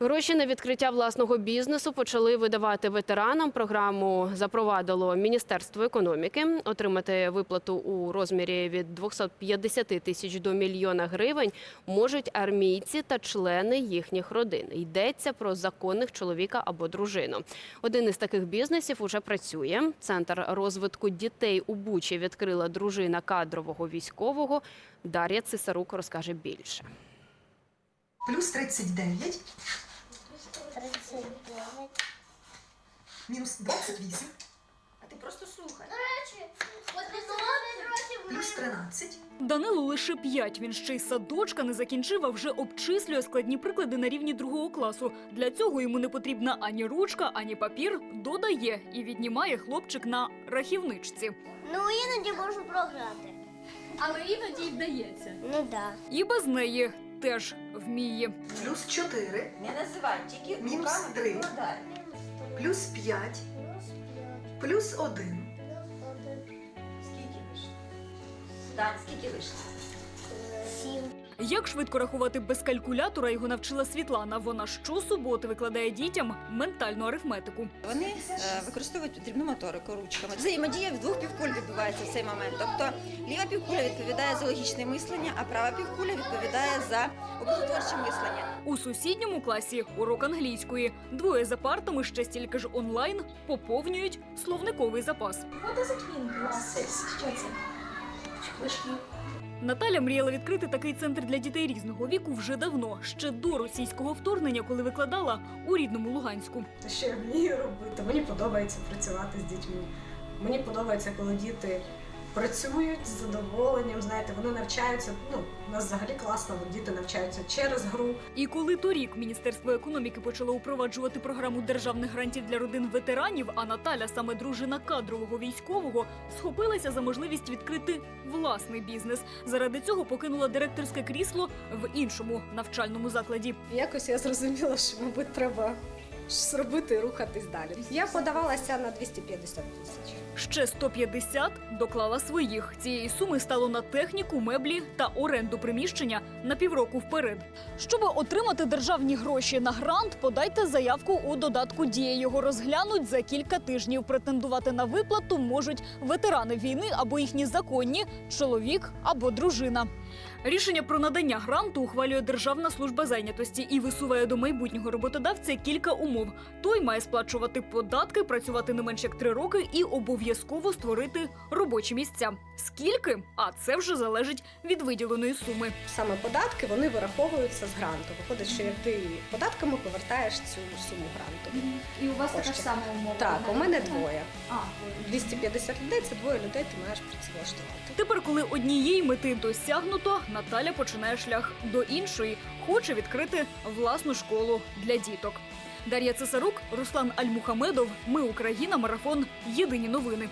Гроші на відкриття власного бізнесу почали видавати ветеранам. Програму запровадило Міністерство економіки. Отримати виплату у розмірі від 250 тисяч до мільйона гривень можуть армійці та члени їхніх родин. Йдеться про законних чоловіка або дружину. Один із таких бізнесів уже працює. Центр розвитку дітей у Бучі відкрила дружина кадрового військового. Дар'я Цисарук розкаже більше. Плюс 39, 39. Мінус 28, А ти просто слухай. плюс 13, Данилу лише п'ять. Він ще й садочка не закінчив, а вже обчислює складні приклади на рівні другого класу. Для цього йому не потрібна ані ручка, ані папір. Додає і віднімає хлопчик на рахівничці. Ну, іноді можу програти. Але іноді й вдається. Ну да. І без неї теж вміє. плюс 4, Не називай, тільки Мінус руками три. підкладай. Плюс 5, плюс 1. Скільки вийшло? Дань, скільки вийшло? Сім. Як швидко рахувати без калькулятора його навчила Світлана. Вона щосуботи викладає дітям ментальну арифметику. Вони е, використовують потрібну моторику ручками. Взаємодія в двох півкуль відбувається в цей момент. Тобто ліва півкуля відповідає за логічне мислення, а права півкуля відповідає за образотворче мислення. У сусідньому класі урок англійської. Двоє за партами ще стільки ж онлайн поповнюють словниковий запас. Наталя мріяла відкрити такий центр для дітей різного віку вже давно, ще до російського вторгнення, коли викладала у рідному Луганську. Те, що я вмію робити. Мені подобається працювати з дітьми. Мені подобається, коли діти працюють з задоволенням. Знаєте, вони навчаються. Ну, у нас взагалі класно, бо діти навчаються через гру. І коли торік Міністерство економіки почало упроваджувати програму державних грантів для родин ветеранів, а Наталя, саме дружина кадрового військового, схопилася за можливість відкрити власний бізнес. Заради цього покинула директорське крісло в іншому навчальному закладі. Якось я зрозуміла, що, мабуть, треба щось робити і рухатись далі. Я подавалася на 250 тисяч. Ще 150 доклала своїх. Цієї суми стало на техніку, меблі та оренду приміщення на півроку вперед. Щоб отримати державні гроші на грант, подайте заявку у додатку Дія. Його розглянуть за кілька тижнів. Претендувати на виплату можуть ветерани війни або їхні законні чоловік або дружина. Рішення про надання гранту ухвалює Державна служба зайнятості і висуває до майбутнього роботодавця кілька умов. Той має сплачувати податки, працювати не менше як три роки і обов'язково створити робочі місця. Скільки? А це вже залежить від виділеної суми. Саме податки вони вираховуються з гранту. Виходить, що як ти податками повертаєш цю суму гранту. І у вас така ж сама умова? Так, у мене двоє. А, 250 людей це двоє людей, ти маєш працевлаштувати. Тепер, коли однієї мети досягнуто, Наталя починає шлях до іншої. Хоче відкрити власну школу для діток. Дар'я Цесарук, Руслан Альмухамедов. Ми Україна. Марафон. Єдині новини.